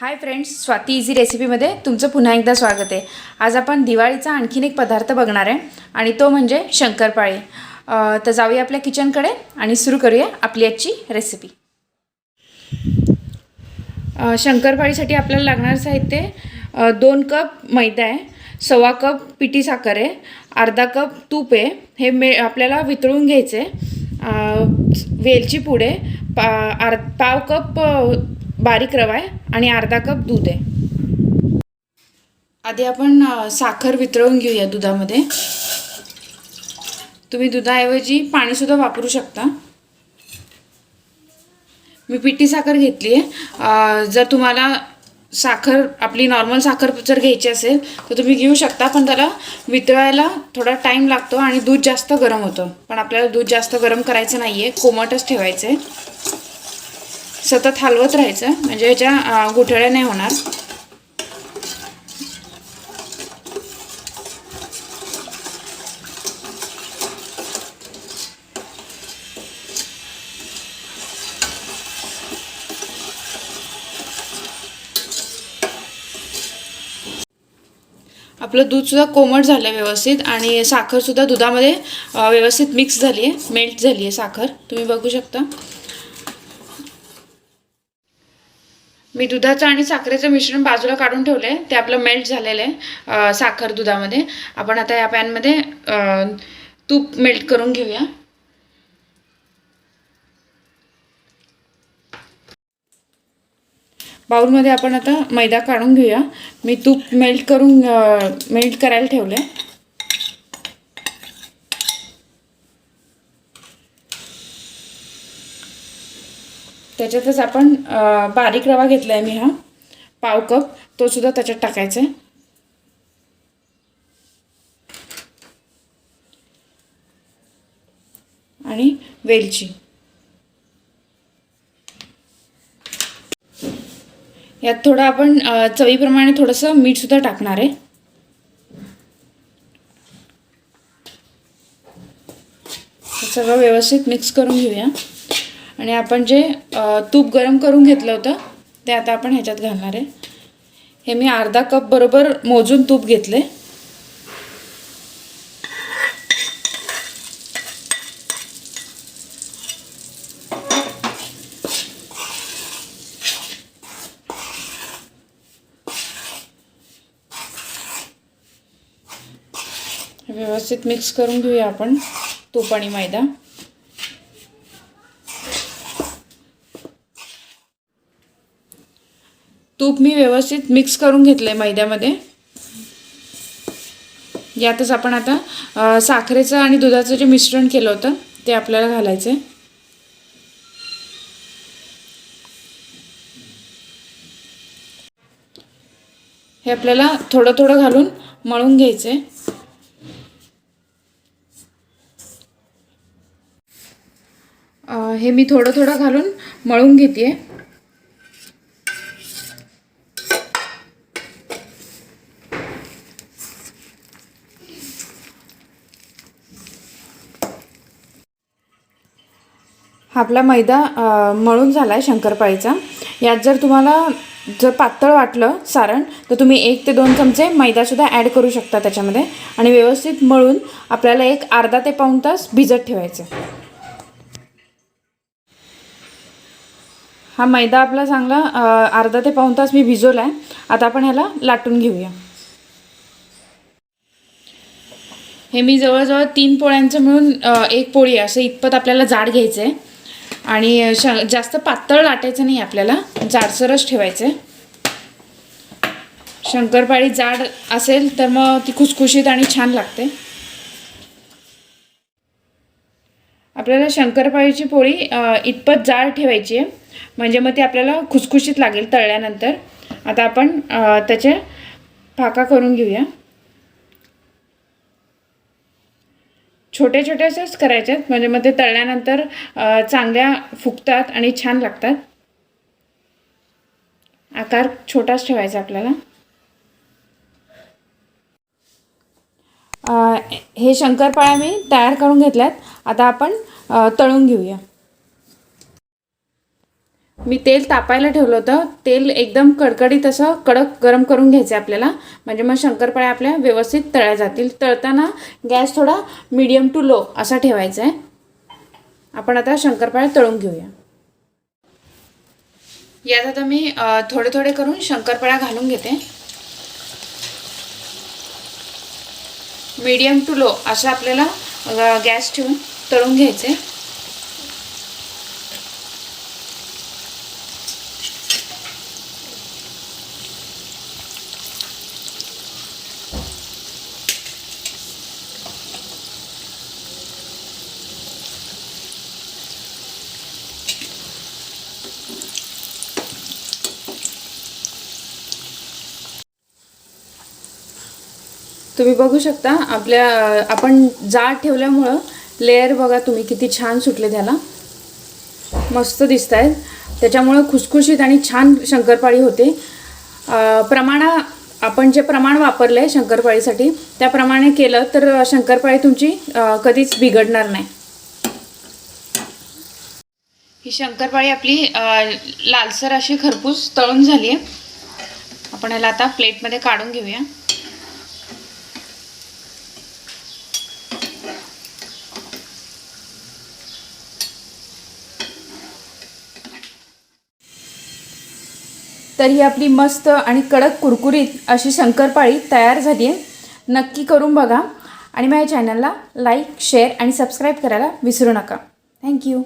हाय friends Swati easy रेसिपीमध्ये तुमचं पुन्हा एकदा स्वागत आहे. आज आपण दिवाळीचा आणखीन एक पदार्थ बघणार आहे आणि तो म्हणजे शंकरपाळी. तर जाऊया आपल्या किचनकडे आणि सुरू करूया आपली आजची रेसिपी शंकरपाळीसाठी आपल्याला लागणारं साहित्य दोन कप मैदा आहे सव्वा कप पिठी साखर आहे अर्धा कप तूप आहे हे मे आपल्याला वितळून घ्यायचं आहे. वेलची पुडे पा आर पाव कप बारीक रवा आहे आणि अर्धा कप दूध आहे. आधी आपण साखर वितळून घेऊया दुधामध्ये. तुम्ही दुधाऐवजी पाणीसुद्धा वापरू शकता. मी पिठी साखर घेतली आहे जर तुम्हाला साखर आपली नॉर्मल साखर जर घ्यायची असेल तर तुम्ही घेऊ शकता पण त्याला वितळायला थोडा टाईम लागतो आणि दूध जास्त गरम होतं. पण आपल्याला दूध जास्त गरम करायचं नाही आहे कोमटच ठेवायचं आहे सतत हलवत राहायचं. म्हणजे ह्याच्या गुठळ्या नाही होणार. आपलं दूधसुद्धा कोमट झालं आहे व्यवस्थित आणि साखरसुद्धा दुधामध्ये व्यवस्थित मिक्स झाली आहे मेल्ट झाली आहे साखर. तुम्ही बघू शकता. मी दुधाचं आणि साखरेचं मिश्रण बाजूला काढून ठेवलं आहे ते आपलं मेल्ट झालेलं आहे साखर दुधामध्ये. आपण आता या पॅनमध्ये तूप मेल्ट करून घेऊया. बाउलमध्ये आपण आता मैदा काढून घेऊया. मी तूप मेल्ट करून मेल्ट करायला ठेवलं आहे त्याच्यातच आपण बारीक रवा घेतला आहे मी हा पाव कप तो सुद्धा त्याच्यात टाकायचा आहे आणि वेलची. यात थोडं आपण चवीप्रमाणे थोडंसं मीठसुद्धा टाकणार. आहे सगळं व्यवस्थित मिक्स करून घेऊया. आणि आपण जे तूप गरम करून घेतलं होतं ते आता आपण ह्याच्यात घालणार आहे. हे मी अर्धा कप बरोबर मोजून तूप घेतले. व्यवस्थित मिक्स करून घेऊया आपण तूप आणि मैदा. तूप मी व्यवस्थित मिक्स करून घेतलं आहे मैद्यामध्ये. यातच आपण आता साखरेचं आणि दुधाचं जे मिश्रण केलं होतं ते आपल्याला घालायचं आहे हे आपल्याला थोडं थोडं घालून मळून घ्यायचं आहे हे मी थोडं थोडं घालून मळून घेते आहे आपला मैदा मळून झाला आहे शंकरपाळीचा. यात जर तुम्हाला जर पातळ वाटलं सारण तर तुम्ही एक ते दोन चमचे मैदासुद्धा ॲड करू शकता त्याच्यामध्ये. आणि व्यवस्थित मळून आपल्याला एक अर्धा ते पाऊण तास भिजत ठेवायचं हा मैदा आपला चांगला अर्धा ते पाऊण तास मी भिजवला आहे आता आपण ह्याला लाटून घेऊया. हे मी जवळजवळ तीन पोळ्यांचं मिळून एक पोळी असं इतपत आपल्याला जाड घ्यायचं आहे आणि श जास्त पातळ लाटायचं नाही आपल्याला जाडसरच ठेवायचं. आहे शंकरपाळी जाड असेल तर मग ती खुसखुशीत आणि छान लागते. आपल्याला शंकरपाळीची पोळी इतपत जाड ठेवायची आहे. म्हणजे मग ती आपल्याला खुसखुशीत लागेल तळल्यानंतर. आता आपण त्याचे फाका करून घेऊया. छोटे छोटे असेच करायचे आहेत. म्हणजे मग ते तळल्यानंतर चांगल्या फुगतात आणि छान लागतात. आकार छोटाच ठेवायचा आपल्याला. हे शंकरपाळ्या मी तयार करून घेतल्यात. आता आपण तळून घेऊया. मी तेल तापायला ठेवलं होतं. तेल एकदम कडकडीत असं कडक गरम करून घ्यायचं आहे आपल्याला. म्हणजे मग शंकरपाळ्या आपल्या व्यवस्थित तळ्या जातील. तळताना गॅस थोडा मिडियम टू लो असा ठेवायचा आहे आपण आता शंकरपाळ्या तळून घेऊया. यात आता मी थोडे थोडे करून शंकरपाळ्या घालून घेते. मीडियम टू लो असं आपल्याला गॅस ठेवून तळून घ्यायचे तुम्ही बघू शकता आपल्या आपण जाड ठेवल्यामुळं लेअर बघा तुम्ही किती छान सुटले त्याला. मस्त दिसत आहेत त्याच्यामुळं खुसखुशीत आणि छान शंकरपाळी होते. प्रमाणा आपण जे प्रमाण वापरलं आहे शंकरपाळीसाठी त्याप्रमाणे केलं तर शंकरपाळी तुमची कधीच बिघडणार नाही. ही शंकरपाळी आपली लालसर अशी खरपूस तळून झाली आहे आपण याला आता प्लेटमध्ये काढून घेऊया. तर ही आपली मस्त आणि कडक कुरकुरीत अशी शंकरपाळी तयार झाली आहे. नक्की करून बघा. आणि माझ्या चॅनलला लाईक शेअर आणि सबस्क्राईब करायला विसरू नका. थँक्यू